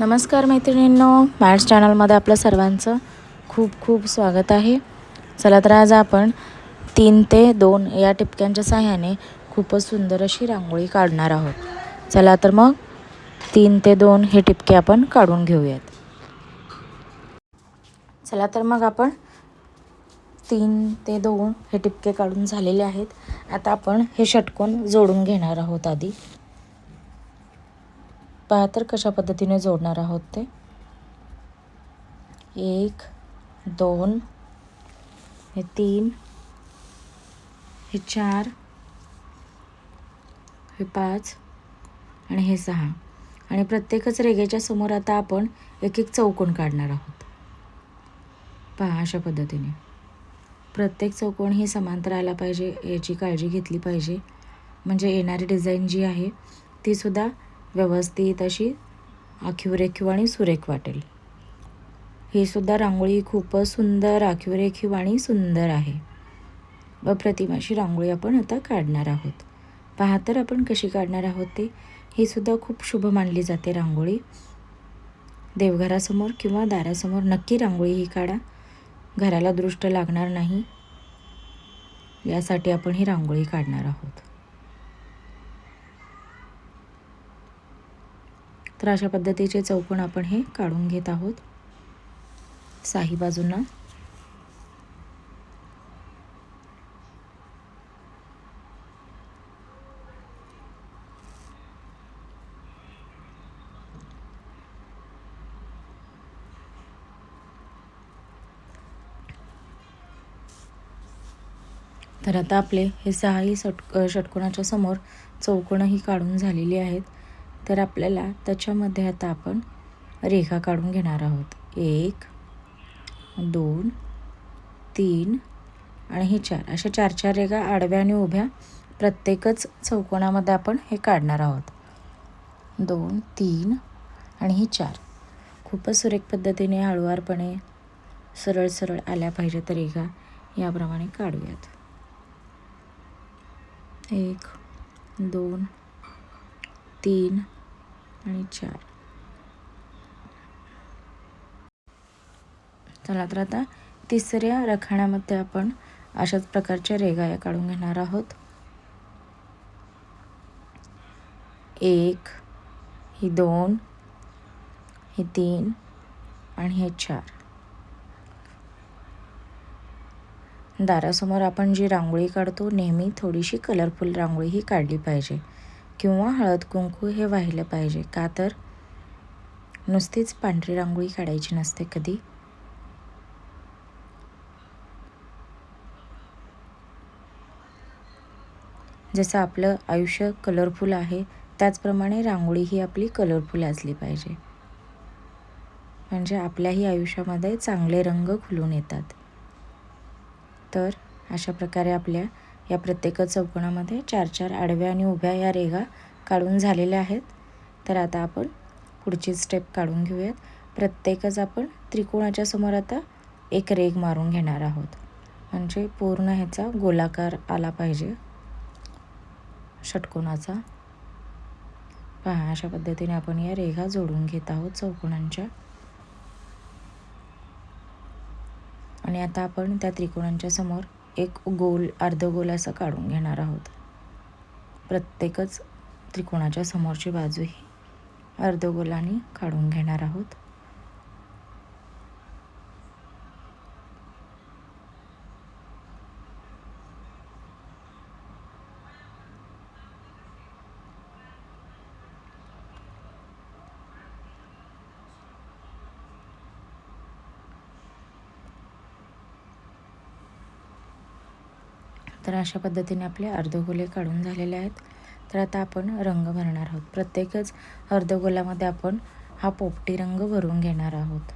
नमस्कार मैत्रिणींनो मॅट्स चॅनलमध्ये आपलं सर्वांचं खूप खूप स्वागत आहे. चला तर आज आपण तीन ते दोन या टिपक्यांच्या साह्याने खूपच सुंदर अशी रांगोळी काढणार आहोत. चला तर मग तीन ते दोन हे टिपके आपण काढून घेऊयात. चला तर मग आपण तीन ते दोन हे टिपके काढून झालेले आहेत. आता आपण हे षटकोन जोडून घेणार आहोत आधी. पहा तर कशा पद्धतीने जोडणार आहोत ते? एक दोन हे तीन हे चार हे पाच आणि हे सहा. आणि प्रत्येकच रेगेच्या समोर आता आपण एक एक चौकोन काढणार आहोत. पहा अशा पद्धतीने. प्रत्येक चौकोन ही समांतर आला पाहिजे याची काळजी घेतली पाहिजे. म्हणजे येणारी डिझाईन जी आहे तीसुद्धा व्यवस्थित अशी आखीव रेखीव आणि सुरेख वाटेल. ही सुद्धा रांगोळी खूपच सुंदर आखीव रेखीव आणि सुंदर आहे. व प्रतिमाशी रांगोळी आपण आता काढणार आहोत. पहा तर आपण कशी काढणार आहोत ते. ही सुद्धा खूप शुभ मानली जाते रांगोळी. देवघरासमोर किंवा दारासमोर नक्की रांगोळी ही काढा. घराला दृष्ट लागणार नाही. यासाठी आपण ही रांगोळी काढणार आहोत. तर अशा पद्धतीचे चौकोन आपण हे काढून घेत आहोत. साही बाजूंना. तर आता आपले हे सहाही षट षटकोणाच्या समोर चौकोणंही काढून झालेली आहेत. तर आपल्याला त्याच्यामध्ये आता आपण रेखा काढून घेणार आहोत. एक दोन तीन आणि हे चार. अशा चार चार रेखा आडव्या आणि उभ्या प्रत्येकच चौकोनामध्ये आपण हे काढणार आहोत. दोन तीन आणि ही चार. खूपच सुरेख पद्धतीने हळूवारपणे सरळ सरळ आल्या पाहिजेत रेखा. याप्रमाणे काढूयात. एक दोन तीन आणि चार. चला तर आता तिसऱ्या रखाण्यामध्ये आपण अशाच प्रकारच्या रेगाया काढून घेणार आहोत. एक ही दोन ही तीन आणि हे चार. दारासमोर आपण जी रांगोळी काढतो नेहमी थोडीशी कलरफुल रांगोळी ही काढली पाहिजे. किंवा हळद कुंकू हे वाहिलं पाहिजे. का तर? नुसतीच पांढरी रांगोळी काढायची नसते कधी. जसं आपलं आयुष्य कलरफुल आहे त्याचप्रमाणे रांगोळी ही आपली कलरफुल असली पाहिजे. म्हणजे आपल्याही आयुष्यामध्ये चांगले रंग खुलून येतात. तर अशा प्रकारे आपल्या या प्रत्येक चौकोनामध्ये चार चार आडव्या आणि उभ्या या रेघा काढून झालेल्या आहेत. तर आता आपण पुढची स्टेप काढून घेऊयात. प्रत्येकच आपण त्रिकोणाच्या समोर आता एक रेग मारून घेणार आहोत. म्हणजे पूर्ण ह्याचा गोलाकार आला पाहिजे. षटकोनाचा. पहा अशा पद्धतीने आपण या रेघा जोडून घेत आहोत चौकोनांच्या. आणि आता आपण त्या त्रिकोणांच्या समोर एक गोल अर्धगोल असं काढून घेणार आहोत. प्रत्येकच त्रिकोणाच्या समोरची बाजू ही अर्धगोलाने काढून घेणार आहोत. तर अशा पद्धतीने आपले अर्धगोले काढून झालेले आहेत. तर आता आपण रंग भरणार आहोत. प्रत्येकच अर्धगोलामध्ये आपण हा पोपटी रंग भरून घेणार आहोत.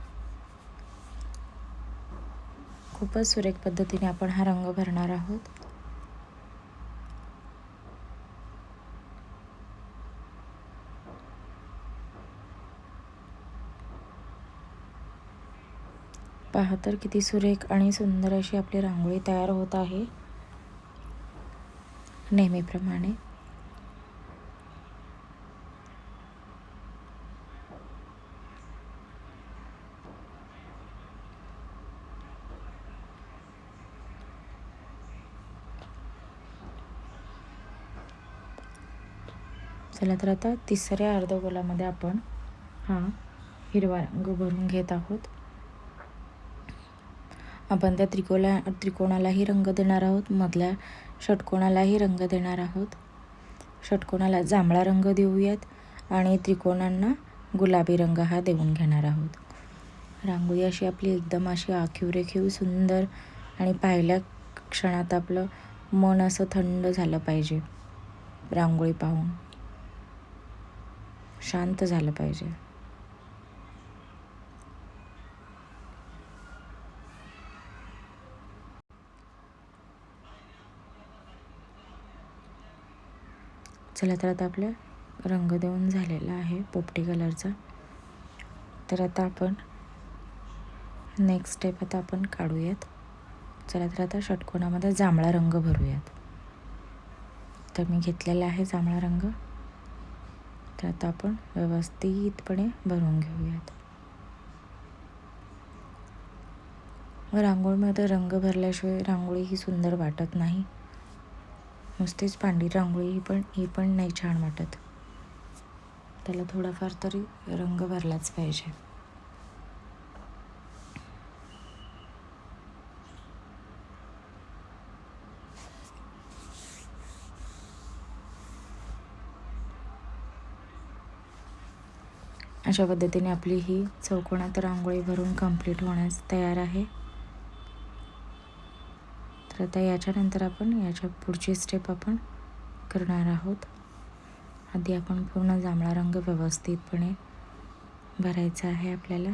खूपच सुरेख पद्धतीने आपण हा रंग भरणार आहोत. पहा तर किती सुरेख आणि सुंदर अशी आपली रांगोळी तयार होत आहे. नेहमीप्रमाणे. चला तर आता तिसऱ्या अर्धगोलामध्ये आपण हा हिरवा रंग भरून घेत आहोत. आपण त्या त्रिकोला त्रिकोणालाही रंग देणार आहोत. मधल्या षटकोणालाही रंग देणार आहोत. षटकोणाला जांभळा रंग देऊयात आणि त्रिकोणांना गुलाबी रंग हा देऊन घेणार आहोत. रांगोळी अशी आपली एकदम अशी आखीव रेखीव सुंदर आणि पाहिल्या क्षणात आपलं मन असं थंड झालं पाहिजे. रांगोळी पाहून शांत झालं पाहिजे. चला तर आता आपल्या रंग देऊन झालेला आहे पोपटी कलरचा. तर आता आपण नेक्स्ट स्टेप आता आपण काढूयात. चला तर आता षटकोनामध्ये जांभळा रंग भरूयात. तर मी घेतलेला आहे जांभळा रंग. तर आता आपण व्यवस्थितपणे भरून घेऊयात. रांगोळीमध्ये रंग भरल्याशिवाय रांगोळी ही सुंदर वाटत नाही. नुसतीच पांढरी रांगोळी ही पण ही पण नाही छान वाटत. त्याला थोडाफार तरी रंग भरलाच पाहिजे. अशा पद्धतीने आपली ही चौकोनात रांगोळी भरून कंप्लीट होण्यास तयार आहे. तर आता याच्यानंतर आपण याच्या पुढची स्टेप आपण करणार आहोत. आधी आपण पूर्ण जांभळा रंग व्यवस्थितपणे भरायचा आहे आपल्याला.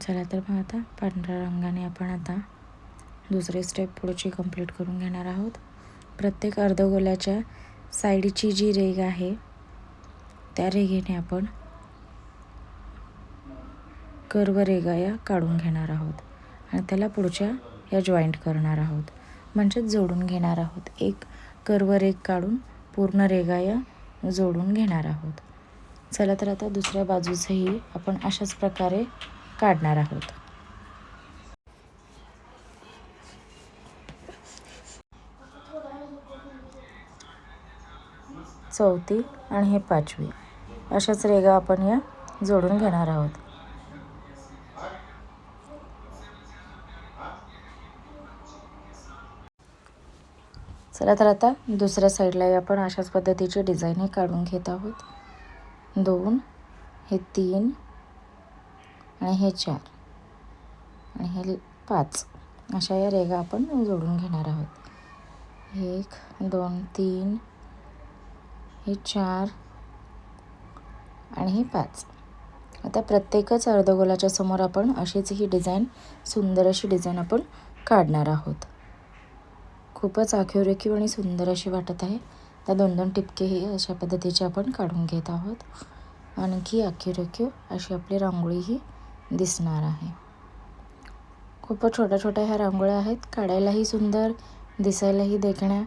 चला तर मग आता पांढऱ्या रंगाने आपण आता दुसरी स्टेप पुढची कंप्लीट करून घेणार आहोत. प्रत्येक अर्धगोलाच्या साईडची जी रेग आहे त्या रेगेने आपण कर्व रेगा या काढून घेणार आहोत. आणि त्याला पुढच्या या जॉईंट करणार आहोत. म्हणजेच जोडून घेणार आहोत. एक कर्व रेग काढून पूर्ण रेगा या जोडून घेणार आहोत. चला तर आता दुसऱ्या बाजूचंही आपण अशाच प्रकारे काढणार आहोत. चौथी आणि हे पाचवी. अशाच रेगा आपण या जोडून घेणार आहोत. चला तर आता दुसऱ्या साईडलाही आपण अशाच पद्धतीची डिझाईन काढून घेत आहोत. दोन हे तीन आणि हे चार आणि हे पाच अशा या रेगा आपण जोडून घेणार आहोत. एक दोन तीन हे चार आणि हे पाच. आता प्रत्येकच अर्धगोलाच्या समोर आपण अशीच ही डिझाईन सुंदर अशी डिझाईन आपण काढणार आहोत. खूपच आखीव रेखीव आणि सुंदर अशी वाटत आहे. त्या दोन दोन टिपकेही अशा पद्धतीचे आपण काढून घेत आहोत. आणखी आखीव रेखीव अशी आपली रांगोळी दिसणार आहे. खूपच छोट्या छोट्या ह्या रांगोळ्या आहेत. काढायलाही सुंदर दिसायलाही देखण्या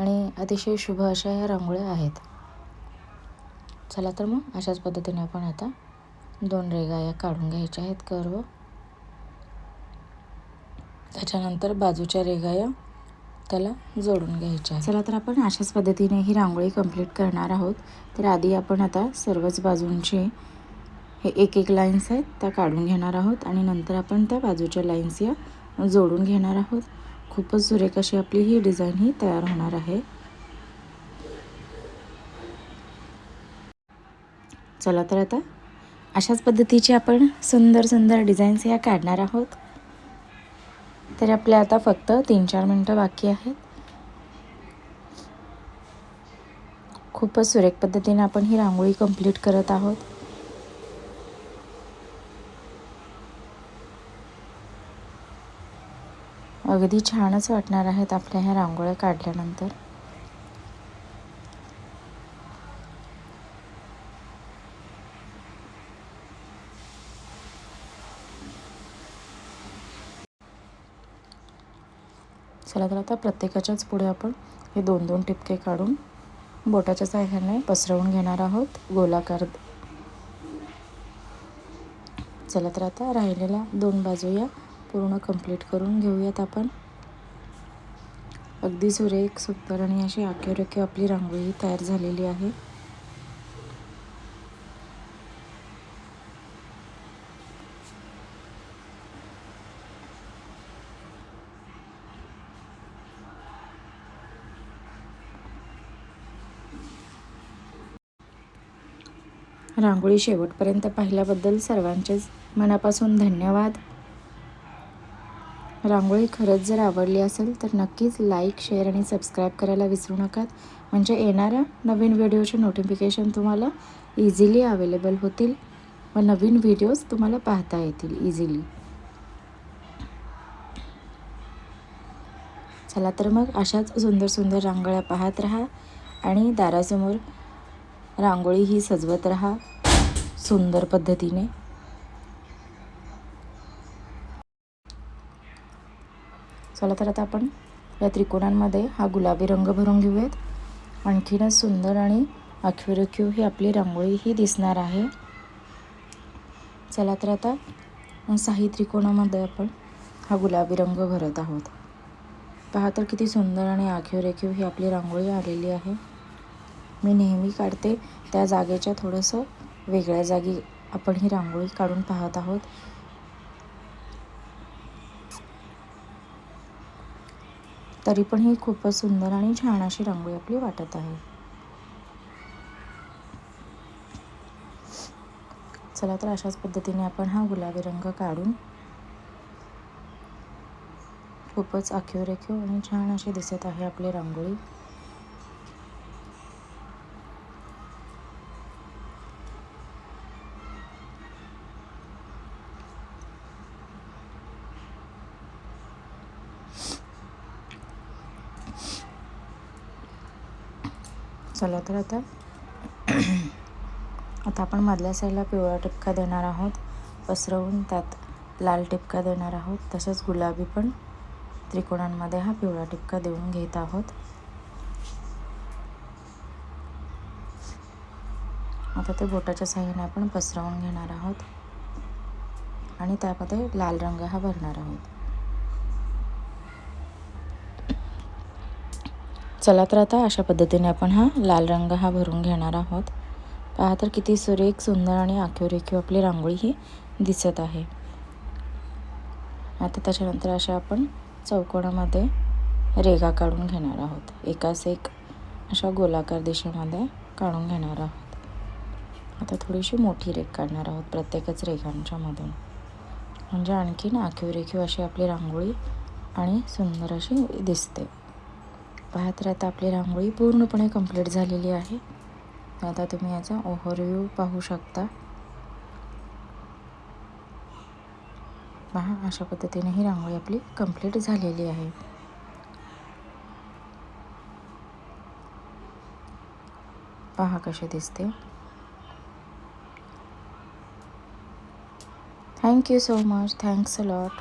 आणि अतिशय शुभ अशा ह्या रांगोळ्या आहेत. चला तर मग अशाच पद्धतीने आपण आता दोन रेगा या काढून घ्यायच्या आहेत कर्व. त्याच्यानंतर बाजूच्या रेगा या त्याला जोडून घ्यायच्या चला तर आपण अशाच पद्धतीने ही रांगोळी कंप्लीट करणार आहोत. तर आधी आपण आता सर्वच बाजूंचे हे एक एक लाईन्स आहेत त्या काढून घेणार आहोत आणि नंतर आपण त्या बाजूच्या लाईन्स या जोडून घेणार आहोत. खूपच सुरेख अशी आपली ही डिझाईन ही तयार होणार आहे. चला तर आता अशाच पद्धतीचे आपण सुंदर सुंदर डिझाईन्स ह्या काढणार आहोत. तर आपल्या आता फक्त तीन चार मिनटं बाकी आहेत. खूपच सुरेख पद्धतीने आपण ही रांगोळी कंप्लीट करत आहोत. अगदी छानच वाटणार आहेत आपल्या ह्या रांगोळ्या काढल्यानंतर. चला तर आता प्रत्येकाच्याच पुढे आपण हे दोन दोन टिपके काढून बोटाच्या साह्याने पसरवून घेणार आहोत. गोलाकार चला तर आता राहिलेल्या दोन बाजू या पूर्ण कंप्लीट करून घेऊयात आपण. अगदी सुरेख सुंदर आणि अशी आखेरेखी आपली रांगोळी तयार झालेली आहे. रांगोळी शेवटपर्यंत पाहिल्याबद्दल सर्वांचेच मनापासून धन्यवाद. रांगोळी खरंच जर आवडली असेल तर नक्कीच लाईक शेअर आणि सबस्क्राईब करायला विसरू नका म्हणजे येणाऱ्या नवीन व्हिडिओचे नोटिफिकेशन तुम्हाला इझिली अवेलेबल होतील व नवीन व्हिडिओज तुम्हाला पाहता येतील इझिली चला तर मग अशाच सुंदर सुंदर रांगोळ्या पाहत राहा आणि दारासमोर रांगोळी ही सजवत राहा सुंदर पद्धतीने. चला तर आता आपण या त्रिकोणांमध्ये हा गुलाबी रंग भरून घेऊयात. आणखीनच सुंदर आणि आखीव रेखीव ही आपली रांगोळी ही दिसणार आहे. चला तर आता साही त्रिकोणामध्ये आपण हा गुलाबी रंग भरत आहोत. पहा तर किती सुंदर आणि आखीवरेखीव ही आपली रांगोळी आलेली आहे. मी नेहमी काढते. त्या जागेच्या थोडंसं वेगळ्या जागी आपण ही रांगोळी काढून पाहत आहोत. तरी पण ही खूपच सुंदर आणि छान अशी रांगोळी आपली वाटत आहे. चला तर अशाच पद्धतीने आपण हा गुलाबी रंग काढून खूपच आखीव रेखीव आणि छान अशी दिसत आहे आपली रांगोळी. चला तर आता आता आपण मधल्या साईडला पिवळा टिपका देणार आहोत. पसरवून त्यात लाल टिपका देणार आहोत. तसंच गुलाबी पण त्रिकोणांमध्ये हा पिवळा टिपका देऊन घेत आहोत. आता ते बोटाच्या साह्याने आपण पसरवून घेणार आहोत. आणि त्यामध्ये लाल रंग हा भरणार आहोत. चला तर आता अशा पद्धतीने आपण हा लाल रंग हा भरून घेणार आहोत. पहा तर किती सुरेख सुंदर आणि आखीव रेखीव आपली रांगोळी ही दिसत आहे. आता त्याच्यानंतर अशा आपण चौकोनामध्ये रेगा काढून घेणार आहोत. एकाच एक अशा गोलाकार दिशेमध्ये काढून घेणार आहोत. आता थोडीशी मोठी रेख काढणार आहोत प्रत्येकच रेघांच्या मधून. म्हणजे आणखीन आखीव रेखीव अशी आपली रांगोळी आणि सुंदर अशी दिसते. पाहत राहता आपली रांगोळी पूर्णपणे कंप्लीट झालेली आहे. आता तुम्ही याचा ओव्हरव्ह्यू पाहू शकता. पहा अशा पद्धतीने ही रांगोळी आपली कंप्लीट झालेली आहे. पहा कशी दिसते. Thank you so much thanks a lot